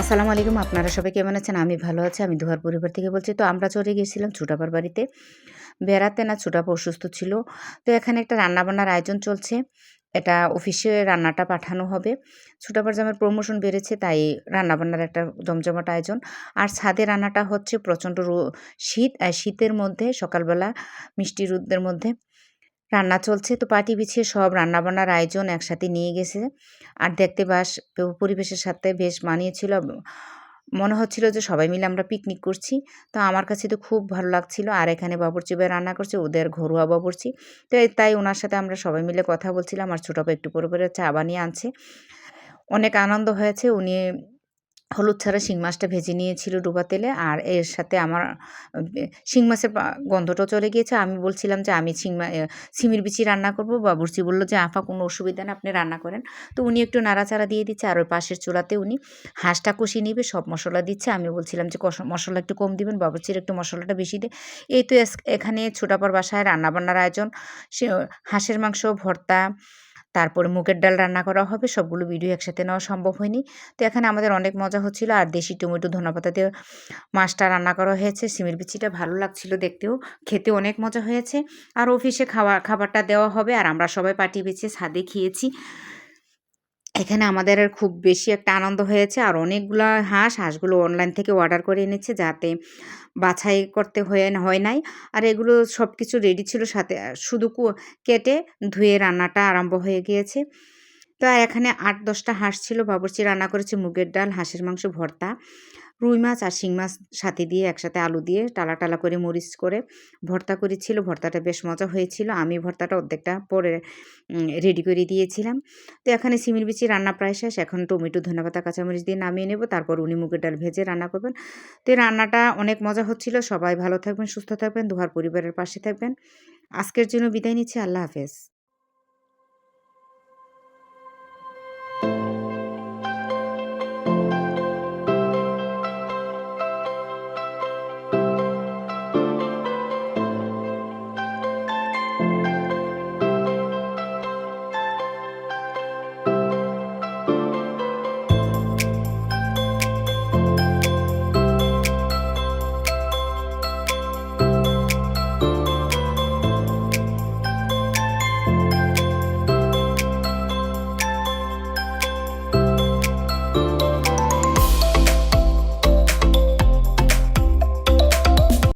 আসসালামু আলাইকুম, আপনারা সবাই কেমন আছেন? আমি ভালো আছি, আমি দুহার পরিবার থেকে বলছি। তো আমরা চলে গিয়েছিলাম ছোটাপার বাড়িতে। বেড়াতে না ছোটাপা অসুস্থ ছিল। তো এখানে একটা রান্নাবান্নার আয়োজন চলছে। এটা অফিসে রান্নাটা পাঠানো হবে। ছোটাপার জামের প্রমোশন বেড়েছে, তাই রান্নাবান্নার একটা জমজমাট আয়োজন। আর ছাদে রান্নাটা হচ্ছে প্রচণ্ড শীত আর শীতের মধ্যে, সকালবেলা মিষ্টি রোদের মধ্যে। রান্না চলছে। তো পাটি বিছিয়ে সব রান্নাবান্নার আয়োজন একসাথে নিয়ে গেছে। আর দেখতে বাস পরিবেশের সাথে বেশ মানিয়েছিল। মনে হচ্ছিল যে সবাই মিলে আমরা পিকনিক করছি। তো আমার কাছে তো খুব ভালো লাগছিল। আর এখানে বাবুর্চি ভাই রান্না করছে, ওদের ঘরোয়া বাবুর্চি। তো তাই ওনার সাথে আমরা সবাই মিলে কথা বলছিলাম। আর ছোটো একটু পরে পরে চা বানিয়ে আনছে। অনেক আনন্দ হয়েছে। উনি হলুদ ছাড়া শিং মাছটা ভেজে নিয়েছিল ডোবা তেলে আর এর সাথে আমার, শিং মাছের গন্ধটাও চলে গিয়েছে। আমি বলছিলাম যে আমি শিং সিমির বিচি রান্না করব। বাবুর্চি বলল যে, আফা, কোনো অসুবিধা নেই, আপনি রান্না করেন। তো উনি একটু নাড়াচাড়া দিয়ে দিচ্ছে আর ওই পাশের চুলাতে উনি হাঁসটা কষিয়ে নিবে, সব মশলা দিচ্ছে। আমি বলছিলাম যে মশলা একটু কম দিবেন, বাবুর্চির একটু মশলাটা বেশি দে। এই তো এখানে ছোটাপার বাসায় রান্নাবান্নার আয়োজন। সে, হাঁসের মাংস, ভর্তা তারপরে মুগের ডাল রান্না করা হবে, সবগুলো ভিডিও একসাথে নেওয়া সম্ভব হয়নি। তো এখানে আমাদের অনেক মজা হচ্ছিল, আর দেশি টমেটো, ধনেপাতা দিয়ে মাছটা রান্না করা হয়েছে। সিমের বিচিটা ভালো লাগছিল দেখতেও খেতে অনেক মজা হয়েছে। আর অফিসে খাওয়া, খাবারটা দেওয়া হবে, আর আমরা সবাই পাটি বেছে ছাদে খেয়েছি। এখানে আমাদের আর খুব বেশি একটা আনন্দ হয়েছে। আর অনেকগুলো হাঁস, হাঁসগুলো অনলাইন থেকে অর্ডার করে এনেছে যাতে বাছাই করতে হয়ে, হয় নাই। আর এগুলো সব কিছু রেডি ছিল সাথে, শুধু কেটে ধুয়ে রান্নাটা আরম্ভ হয়ে গিয়েছে। তো এখানে আট, দশটা হাঁস ছিল। বাবুর্চি রান্না করেছে মুগের ডাল, হাঁসের মাংস, ভর্তা। রুই মাছ আর শিং মাছ সাথে দিয়ে একসাথে আলু দিয়ে টালা টালা করে মরিচ করে ভর্তা করেছিল। ভর্তাটা বেশ মজা হয়েছিল। আমি ভর্তাটা অর্ধেকটা পরে রেডি করে দিয়েছিলাম। তো এখানে সিমির বিচি রান্না প্রায় শেষ। এখন টমেটো, ধনেপাতা, কাঁচামরিচ দিয়ে নামিয়ে নেব। তারপর উনি মুগের ডাল ভেজে রান্না করবেন। তো এই রান্নাটা অনেক মজা হচ্ছিল। সবাই ভালো থাকবেন, সুস্থ থাকবেন, দুহার পরিবারের পাশে থাকবেন। আজকের জন্য বিদায় নিচ্ছি। আল্লাহ হাফেজ।